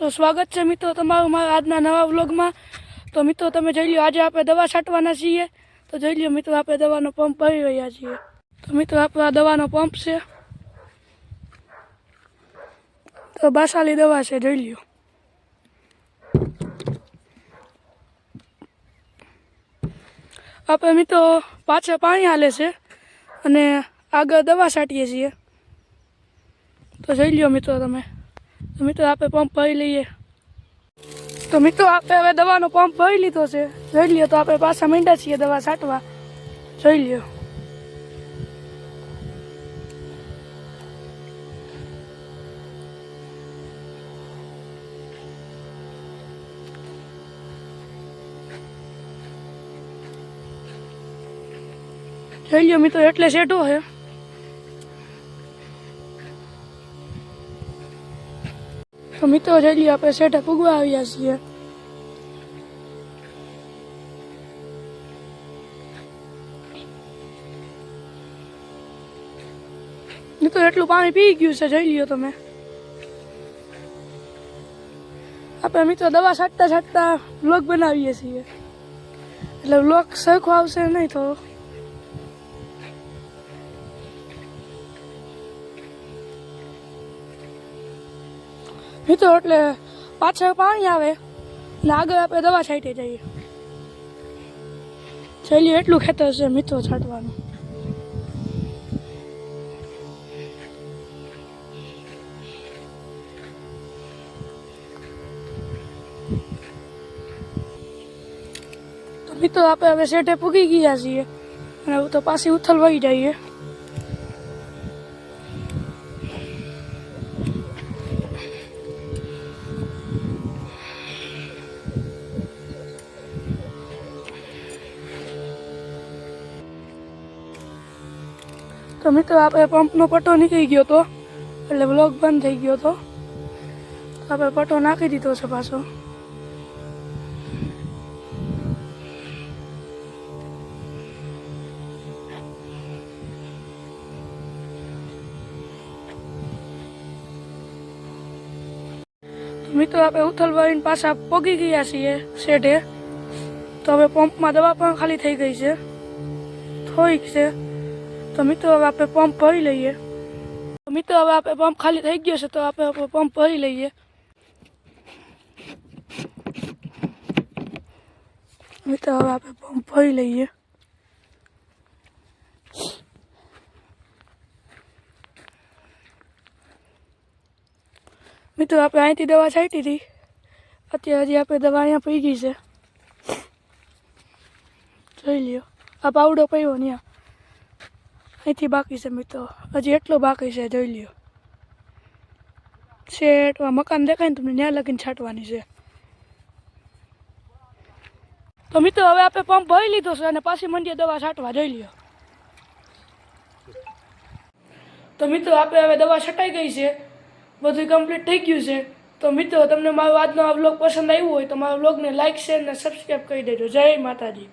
તો સ્વાગત છે મિત્રો તમારું મારા આજના નવા વ્લોગમાં. તો મિત્રો, તમે જોઈ લો આજે આપણે દવા છાંટવાના છીએ. તો જોઈ લો મિત્રો, આપણે દવાનો પંપ ભરી રહ્યા છીએ. તો મિત્રો, આપણો આ દવાનો પંપ છે. તો બાસાલી દવા છે, જોઈ લ્યો. આપણે મિત્રો, પાછળ પાણી હાલે છે અને આગળ દવા છાંટીએ છીએ. તો જોઈ લ્યો મિત્રો તમે. તો મિત્રો આપણે પંપ ભરી લઈએ. તો મિત્રો આપણે હવે દવાનો પંપ ભરી લીધો છે. જોઈ લ્યો તો આપણે પાછા મીંડા છીએ દવા છાંટવા. જોઈ લ્યો. જોઈ લ્યો મિત્રો, એટલે સેટો છે. તો મિત્રો લ્યો આપણે શેઠે પૂગવા આવ્યા છીએ. મિત્રો, એટલું પાણી પી ગયું છે, જોઈ લ્યો તમે. આપણે મિત્રો દવા છાંટતા છાંટતા વ્લોગ બનાવીએ છીએ. એટલે વ્લોગ સરખો આવશે નહીં તો. મિત્રો એટલે પાછળ પાણી આવે. ને આગળ આપણે દવા છાંટી જઈએ. છેલ્લી એટલું ખેતર છે મિત્રો છાંટવાનું. તો મિત્રો આપણે હવે શેઠે પૂગી ગયા છીએ. અને હવે તો પાછી ઉથલ વહી જઈએ. તો મિત્રો, આપણે પંપનો પટ્ટો નીકળી ગયો હતો એટલે બ્લોક બંધ થઈ ગયો હતો આપણે પટ્ટો નાખી દીધો છે પાછો. મિત્રો, આપણે ઉથલવાઈને પાછા પગી ગયા છીએ શેઢે. તો હવે પંપમાં દવા પણ ખાલી થઈ ગઈ છે. થોડીક છે. તો મિત્રો, હવે આપણે પંપ ભરી લઈએ. મિત્રો, હવે આપણે પંપ ખાલી થઈ ગયો છે, તો આપણે પંપ ભરી લઈએ. મિત્રો, હવે આપણે પંપ ભરી લઈએ. મિત્રો, આપણે અહીંથી દવા છાંટી હતી. અત્યારે હજી આપણે દવા અહીંયા પી ગઈ છે. જોઈ લ્યો. આ પાવડો પડ્યો ત્યાં અહીંથી બાકી છે મિત્રો. હજી એટલું બાકી છે, જોઈ લ્યો. આ મકાન દેખાય ને તમને ત્યાં લગીને છાંટવાની છે. તો મિત્રો, હવે આપણે પંપ ભરી લીધો છે અને પાછી મંડીએ દવા છાંટવા, જોઈ લ્યો. તો મિત્રો, આપણે હવે દવા છટાઈ ગઈ છે. બધું કમ્પ્લીટ થઈ ગયું છે. તો મિત્રો, તમને મારો આજનો આ બ્લોગ પસંદ આવ્યો હોય તો મારા બ્લોગને લાઇક શેર અને સબસ્ક્રાઈબ કરી દેજો. જય માતાજી.